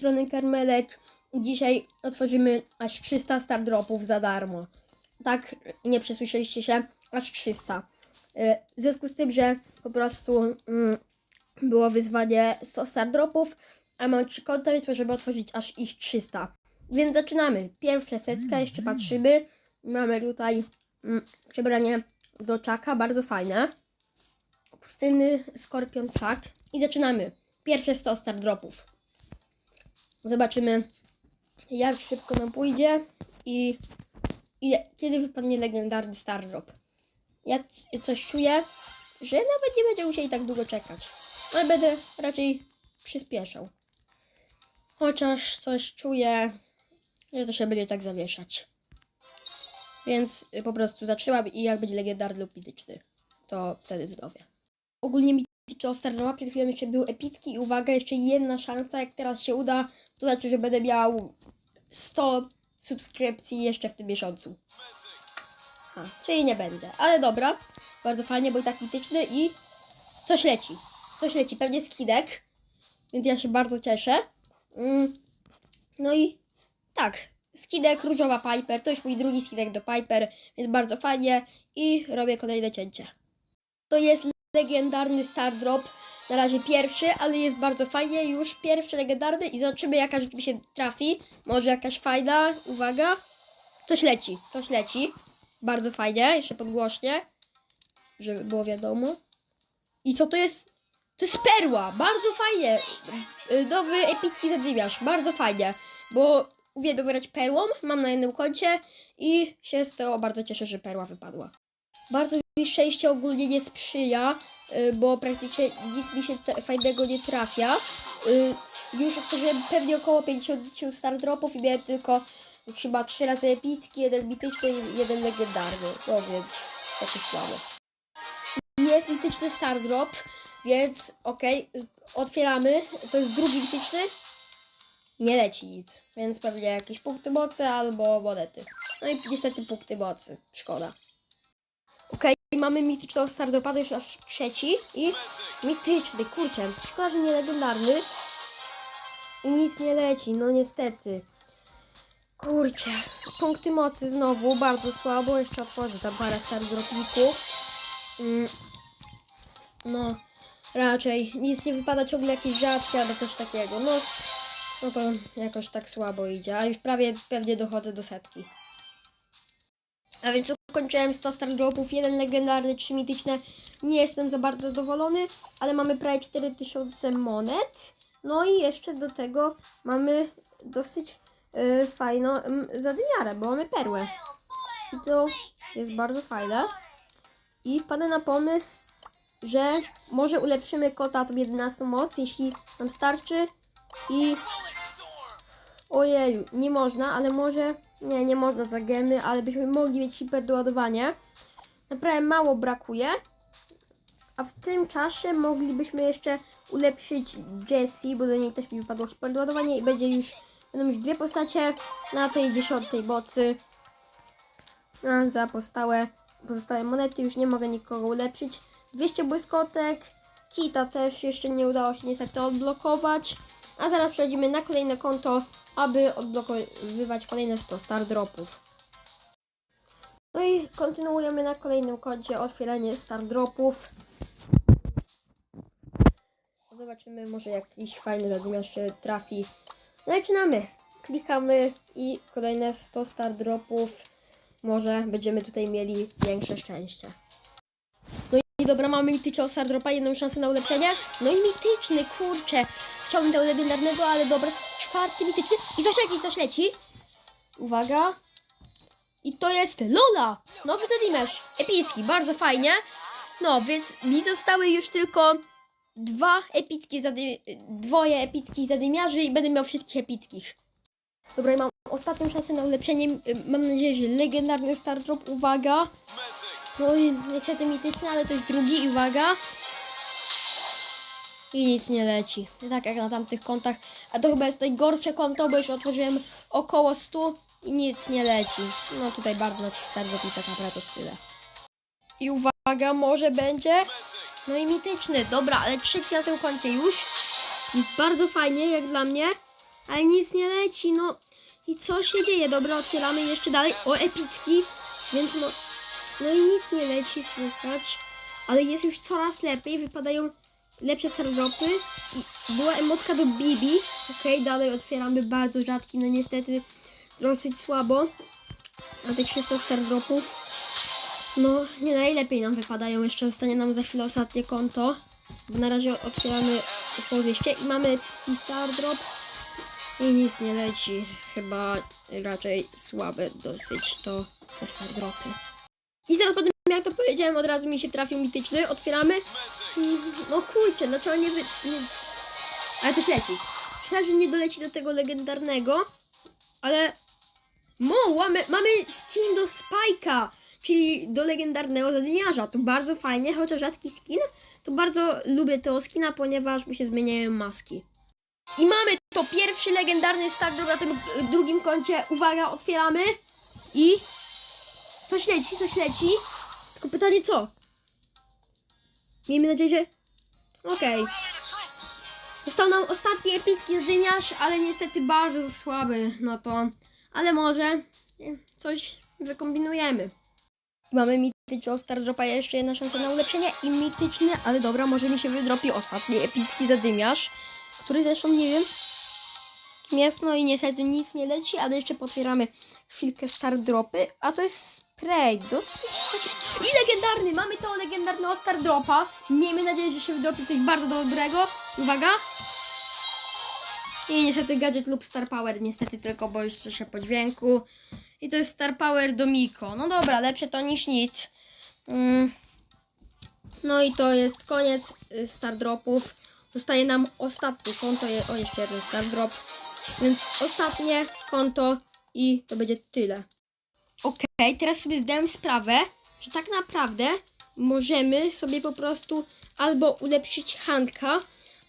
strony Karmelek. Dzisiaj otworzymy aż 300 star dropów za darmo. Tak, nie przesłyszeliście się, aż 300. E, W związku z tym, że po prostu mm, było wyzwanie 100 star dropów, a mam 3 konta, więc możemy otworzyć aż ich 300. Więc zaczynamy. Pierwsza setka, jeszcze patrzymy. Mamy tutaj mm, przebranie do czaka, bardzo fajne. Pustynny skorpion czak. I zaczynamy. Pierwsze 100 star dropów. Zobaczymy, jak szybko nam pójdzie i, i kiedy wypadnie legendarny star drop. Ja coś czuję, że nawet nie będzie musieli tak długo czekać. Ale będę raczej przyspieszał. Chociaż coś czuję, że to się będzie tak zawieszać. Więc po prostu zatrzymam i jak będzie legendarny lub mityczny, to wtedy zdrowie. Ogólnie mityczny Star Drop przed chwilą jeszcze był epicki i uwaga, jeszcze jedna szansa, jak teraz się uda, to znaczy, że będę miał 100 subskrypcji jeszcze w tym miesiącu. Ha, czyli nie będzie, ale dobra, bardzo fajnie, bo i tak mityczny i coś leci, coś leci, pewnie skinek, więc ja się bardzo cieszę. Mm. No i tak, skinek różowa Piper, to już mój drugi skinek do Piper, więc bardzo fajnie i robię kolejne cięcie. To jest legendarny Star Drop, na razie pierwszy, ale jest bardzo fajnie, już pierwszy legendarny i zobaczymy jaka rzecz mi się trafi. Może jakaś fajna, uwaga. Coś leci, coś leci. Bardzo fajnie, jeszcze podgłośnie, żeby było wiadomo. I co to jest? To jest perła, bardzo fajnie. Y, Nowy epicki zadymiarz, bardzo fajnie, bo uwielbiam grać perłą, mam na jednym koncie i się z tego bardzo cieszę, że perła wypadła. Bardzo mi szczęście ogólnie nie sprzyja, y, bo praktycznie nic mi się fajnego nie trafia. Y, Już otworzyłem pewnie około 50 star dropów i miałem tylko chyba 3 razy epicki, jeden mityczny i jeden legendarny. No więc takie słabo. Jest mityczny star drop, więc okej, z- otwieramy. To jest drugi mityczny. Nie leci nic, więc pewnie jakieś punkty mocy albo monety. No i niestety punkty mocy. Szkoda. Okej, mamy mitycznego Stardropa, to już nasz trzeci i mityczny, kurczę, szkoda, że nie legendarny i nic nie leci, no niestety. Kurczę, punkty mocy znowu, bardzo słabo, jeszcze otworzę tam parę Stardropików. Mm, no, raczej nic nie wypada, ciągle jakieś rzadkie albo coś takiego, no, no to jakoś tak słabo idzie, a już prawie pewnie dochodzę do setki. A więc ukończyłem 100 star dropów, jeden legendarny, 3 mityczne. Nie jestem za bardzo zadowolony, ale mamy prawie 4000 monet. No i jeszcze do tego mamy dosyć y, fajną y, zadymiarę, bo mamy perłę. I to jest bardzo fajne. I wpadę na pomysł, że może ulepszymy kota tą 11 moc, jeśli nam starczy. I Ojeju, nie można, ale może. Nie, nie można za gemy, ale byśmy mogli mieć hiperdoładowanie. Naprawdę mało brakuje. A w tym czasie moglibyśmy jeszcze ulepszyć Jessie, bo do niej też mi wypadło hiperdoładowanie i będzie już, będą już dwie postacie na tej dziesiątej bocy. A za pozostałe, pozostałe monety już nie mogę nikogo ulepszyć. 200 błyskotek. Kita też jeszcze nie udało się niestety odblokować. A zaraz przechodzimy na kolejne konto, aby odblokowywać kolejne 100 star dropów. No i kontynuujemy na kolejnym koncie otwieranie star dropów. Zobaczymy, może jakiś fajny zadymiarz się trafi. Zaczynamy. Klikamy i kolejne 100 star dropów. Może będziemy tutaj mieli większe szczęście. Dobra, mamy star dropa, jedną szansę na ulepszenie. No i mityczny, kurczę. Chciałbym tego legendarnego, ale dobra, to jest czwarty mityczny. I coś leci, coś leci. Uwaga. I to jest Lola. Nowy zadymiarz. Epicki, bardzo fajnie. No, więc mi zostały już tylko dwa epickie dwoje epickich zadymiarzy i będę miał wszystkich epickich. Dobra, mam ostatnią szansę na ulepszenie. Mam nadzieję, że legendarny Star Drop. Uwaga. No i niestety mityczny, ale to już drugi. i Uwaga. I nic nie leci. Nie tak jak na tamtych kontach. A to chyba jest najgorsze konto, bo już otworzyłem około 100 i nic nie leci. No tutaj bardzo na tych starwych i tak naprawdę tyle. I uwaga, może będzie. No i mityczny. Dobra, ale trzeci na tym koncie już. Jest bardzo fajnie, jak dla mnie. ale nic nie leci, no. I co się dzieje? Dobra, otwieramy jeszcze dalej. O, epicki, więc no, no i nic nie leci, słychać. Ale jest już coraz lepiej, wypadają lepsze stardropy. I była emotka do Bibi. Okej, dalej otwieramy bardzo rzadki, no niestety dosyć słabo. A te 300 stardropów, no nie najlepiej nam wypadają. Jeszcze zostanie nam za chwilę ostatnie konto. Bo na razie otwieramy opowieście i mamy epicki stardrop. I nic nie leci. Chyba raczej słabe dosyć to te stardropy. I zaraz po tym, jak to powiedziałem, od razu mi się trafił mityczny. Otwieramy. No kurczę, dlaczego nie wy... Nie... Ale coś leci. Myślałem, że nie doleci do tego legendarnego. Ale... Mo, mamy, mamy skin do Spike'a. Czyli do legendarnego zadymiarza. To bardzo fajnie, chociaż rzadki skin. To bardzo lubię tego skina, ponieważ mu się zmieniają maski. I mamy to pierwszy legendarny stardrop na tym e, drugim koncie. Uwaga, otwieramy. I... Coś leci, coś leci. Tylko pytanie co? Miejmy nadzieję, że... Okej. Został nam ostatni epicki zadymiarz, ale niestety bardzo słaby. No to... Ale może... Coś wykombinujemy. Mamy mitycznego Stardropa, jeszcze jedna szansa na ulepszenie i mityczny, ale dobra, może mi się wydropi ostatni epicki zadymiarz, który zresztą nie wiem kim jest, no i niestety nic nie leci, ale jeszcze potwieramy chwilkę Stardropy, a to jest spray, dosyć i legendarny, mamy to legendarnego Stardropa, miejmy nadzieję, że się wydropi coś bardzo dobrego, uwaga, i niestety gadżet lub Star Power, niestety tylko, bo już słyszę po dźwięku. I to jest Star Power do Miko. No dobra, lepsze to niż nic. Mm. No i to jest koniec y, Star Dropów. Zostaje nam ostatnie konto. O, jeszcze jeden Star Drop. Więc ostatnie konto i to będzie tyle. Okej, teraz sobie zdałem sprawę, że tak naprawdę możemy sobie po prostu albo ulepszyć Hanka,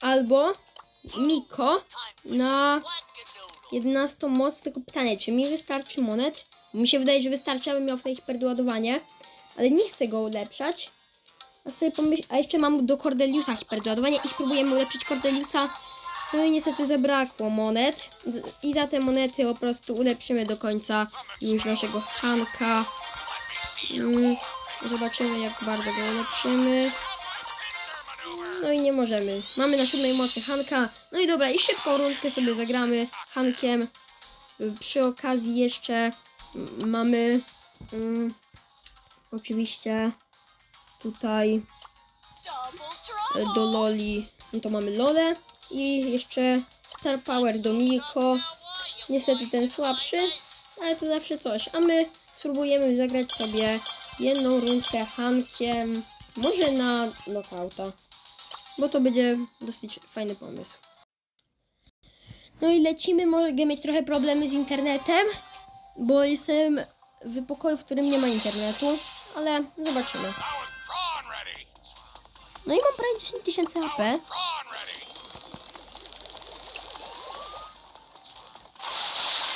albo Miko na 11 moc, tylko pytanie, czy mi wystarczy monet? Mi się wydaje, że wystarczy, abym miał w tej hiperdoładowanie, ale nie chcę go ulepszać. A sobie pomyśl, a jeszcze mam do Cordeliusa hiperdoładowanie i spróbujemy ulepszyć Cordeliusa. No i niestety zabrakło monet. I za te monety po prostu ulepszymy do końca już naszego Hanka. Mm, zobaczymy jak bardzo go ulepszymy. No i nie możemy. Mamy na siódmej mocy Hanka. No i dobra, i szybką rundkę sobie zagramy Hankiem. Przy okazji jeszcze mamy mm, oczywiście tutaj y, do Loli, no to mamy Lolę i jeszcze Star Power do Miko. Niestety ten słabszy, ale to zawsze coś. A my spróbujemy zagrać sobie jedną rundkę Hankiem, może na knockouta bo to będzie dosyć fajny pomysł. No i lecimy, mogę mieć trochę problemy z internetem, bo jestem w pokoju, w którym nie ma internetu, ale zobaczymy. No i mam prawie 10 tysięcy HP.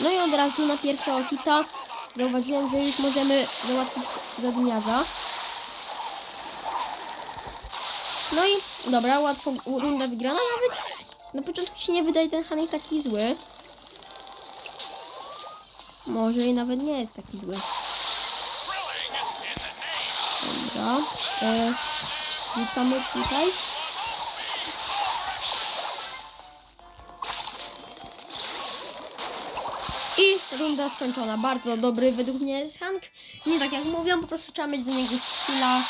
No i od razu na pierwszego hita zauważyłem, że już możemy załatwić zadymiarza. No i dobra, łatwo runda wygrana nawet. Na początku się nie wydaje ten Hanek taki zły. Może i nawet nie jest taki zły. Dobra. E, wrzucamy tutaj. Runda skończona. Bardzo dobry według mnie jest Hank. Nie tak jak mówią, po prostu trzeba mieć do niego skilla.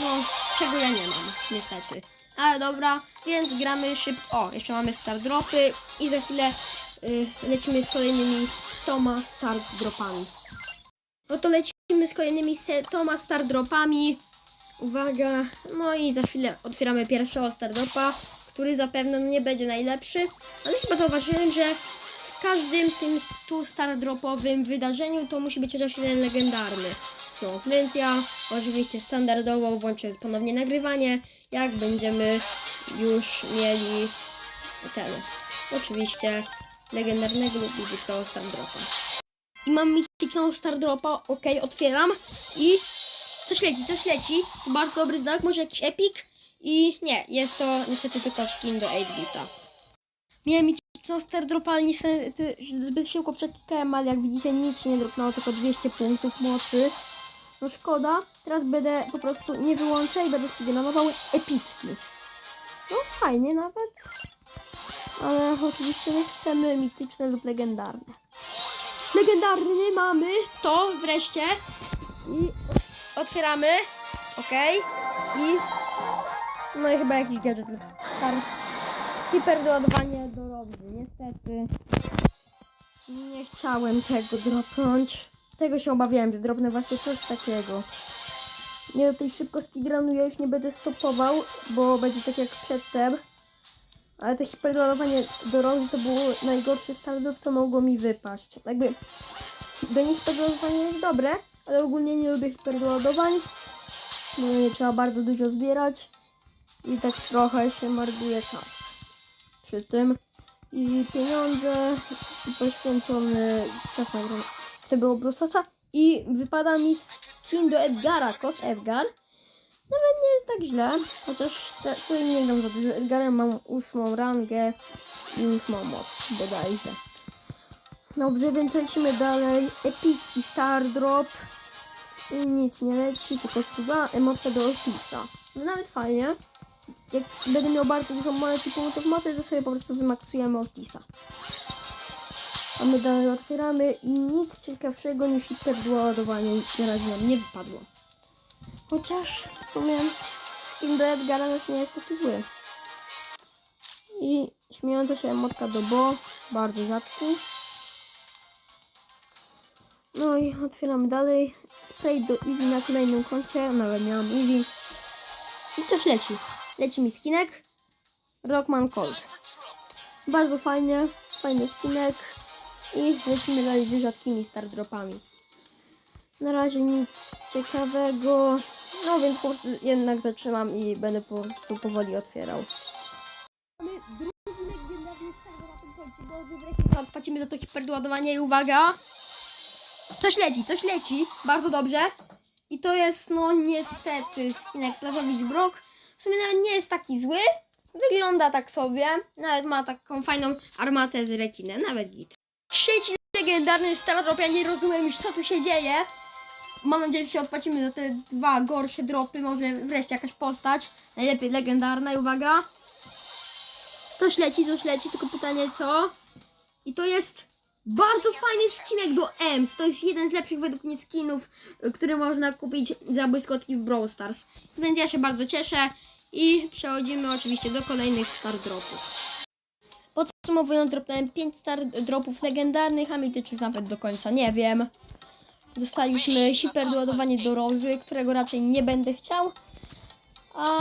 No, czego ja nie mam, niestety. Ale dobra, więc gramy szybko. O, jeszcze mamy star dropy i za chwilę y, lecimy z kolejnymi 100 star dropami. No to lecimy z kolejnymi setoma star dropami. Uwaga, no i za chwilę otwieramy pierwszego star dropa, który zapewne nie będzie najlepszy, ale chyba zauważyłem, że każdym tym tu star dropowym wydarzeniu to musi być chociaż jeden legendarny. No, więc ja oczywiście standardowo włączę ponownie nagrywanie, jak będziemy już mieli ten, oczywiście legendarnego lub mitycznego star dropa. I mam mityczną star dropa, ok, otwieram i coś leci, coś leci, to bardzo dobry znak, może jakiś epic i nie, jest to niestety tylko skin do 8-bita. Miałem Star Dropal niestety zbyt szybko przeklikałem, ale jak widzicie nic się nie dropnęło, tylko 200 punktów mocy. No szkoda. Teraz będę po prostu nie wyłączę i będę speedrunował epicki. No fajnie nawet. Ale oczywiście nie chcemy mityczne lub legendarne. Legendarny mamy to wreszcie. I otwieramy. Ok. I no i chyba jakiś gadżet lub. Hiperdoładowanie do Robzy. Niestety nie chciałem tego dropnąć. Tego się obawiałem, że dropnę właśnie coś takiego. Nie tutaj szybko speedrunuję, już nie będę stopował, bo będzie tak jak przedtem. Ale te hiperdoładowanie do Robzy to było najgorszy stardrop, co mogło mi wypaść. Jakby do nich hiperdoładowanie jest dobre, ale ogólnie nie lubię hiperdoładowań. No, nie trzeba bardzo dużo zbierać i tak trochę się marnuje czas przy tym i pieniądze i poświęcony czas na grę w tego Brosasa i wypada mi skin do Edgara, Kos Edgar. Nawet nie jest tak źle, chociaż te, tutaj nie gram za dużo. Edgarem mam ósmą rangę i ósmą moc bodajże. Dobrze, więc lecimy dalej. Epicki Star Drop. I nic nie leci, tylko stuwa emotka do Ortisa no nawet fajnie jak będę miał bardzo dużo monet i punktów mocy, to sobie po prostu wymaksujemy Ortisa. A my dalej otwieramy i nic ciekawszego niż hiperdoładowanie na razie nam nie wypadło. Chociaż w sumie skin do Edgara też nie jest taki zły. I śmiejąca się emotka do Bo, bardzo rzadki. No i otwieramy dalej. Spray do Eevee na kolejnym koncie, nawet miałam Eevee. I coś leci. Leci mi skinek. Rockman Colt. Bardzo fajnie. Fajny skinek. I lecimy dalej z rzadkimi stardropami. Na razie nic ciekawego. No więc po prostu jednak zatrzymam i będę po prostu powoli otwierał. Mamy drugi na tym płacimy za to hiperdoładowanie i uwaga. Coś leci, coś leci. Bardzo dobrze. I to jest, no niestety, skinek Plażowicz Brok. W sumie nawet nie jest taki zły. Wygląda tak sobie. Nawet ma taką fajną armatę z rekinem. Nawet git. Trzeci legendarny Star Ja nie rozumiem już co tu się dzieje. Mam nadzieję, że się odpłacimy za te dwa gorsze dropy. Może wreszcie jakaś postać. Najlepiej legendarna uwaga. Coś leci, coś leci, tylko pytanie co? I to jest bardzo fajny skinek do EMS. To jest jeden z lepszych według mnie skinów, y, który można kupić za błyskotki w Brawl Stars. Więc ja się bardzo cieszę i przechodzimy oczywiście do kolejnych star dropów. Podsumowując, dropnąłem 5 star dropów legendarnych, a mitycznych nawet do końca nie wiem. Dostaliśmy hiperdoładowanie do Rozy, którego raczej nie będę chciał. A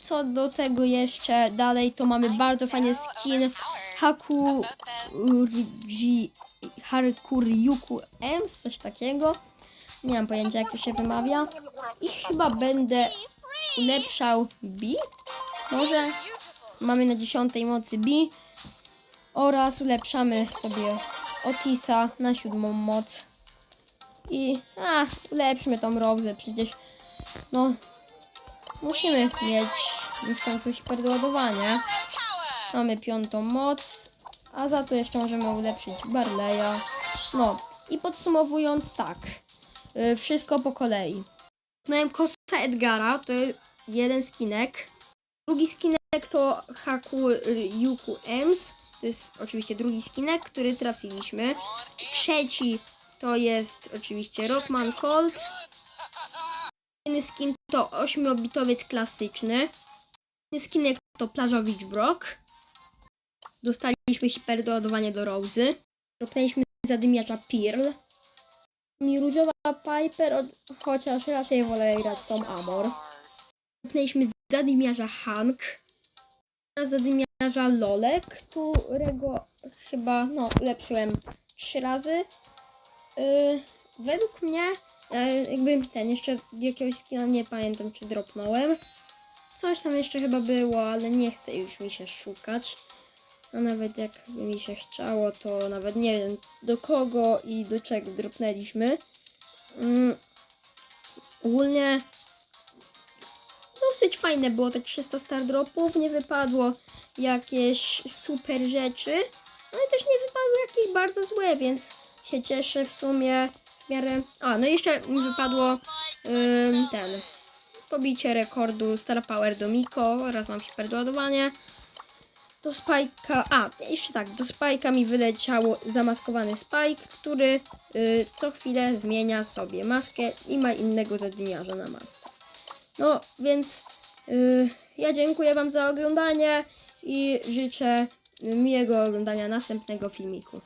co do tego jeszcze dalej, to mamy bardzo fajny skin Hakurigi Hakuryuku M, coś takiego. Nie mam pojęcia jak to się wymawia. I chyba będę ulepszał B. Może mamy na 10 mocy B. Oraz ulepszamy sobie Otisa na siódmą moc. I a, ulepszmy tą Rozę, przecież no musimy mieć w końcu hiperdoładowanie. Mamy piątą moc, a za to jeszcze możemy ulepszyć Barleya. No i podsumowując tak, y, wszystko po kolei. Miałem kosa Edgara, to jeden skinek. Drugi skinek to Haku Yuku Ems, to jest oczywiście drugi skinek, który trafiliśmy. Trzeci to jest oczywiście Rockman Colt. Kolejny skin to 8-bitowiec klasyczny. Kolejny skinek to Plażowicz Brock. Dostaliśmy hiperdoładowanie do Rozy. Dropnęliśmy zadymiacza Pearl. Mi różowa Piper, chociaż raczej wolę grać Amor. Dropnęliśmy zadymiarza Hank. Zadymiarza Lolek, którego chyba no, ulepszyłem trzy razy. Yy, według mnie, yy, jakby ten jeszcze jakiegoś skina nie pamiętam czy dropnąłem. Coś tam jeszcze chyba było, ale nie chcę już mi się szukać. A nawet jakby mi się chciało, to nawet nie wiem do kogo i do czego dropnęliśmy. Mm, ogólnie dosyć fajne było te 300 star dropów. Nie wypadło jakieś super rzeczy, ale też nie wypadły jakieś bardzo złe, więc się cieszę w sumie w miarę. A, no jeszcze mi wypadło ten pobicie rekordu Star Power do Miko oraz mam hiperdoładowanie. Do Spike'a, a jeszcze tak, do Spike'a mi wyleciało zamaskowany Spike, który y, co chwilę zmienia sobie maskę i ma innego zadymiarza na masce. No, więc y, ja dziękuję Wam za oglądanie i życzę miłego oglądania następnego filmiku.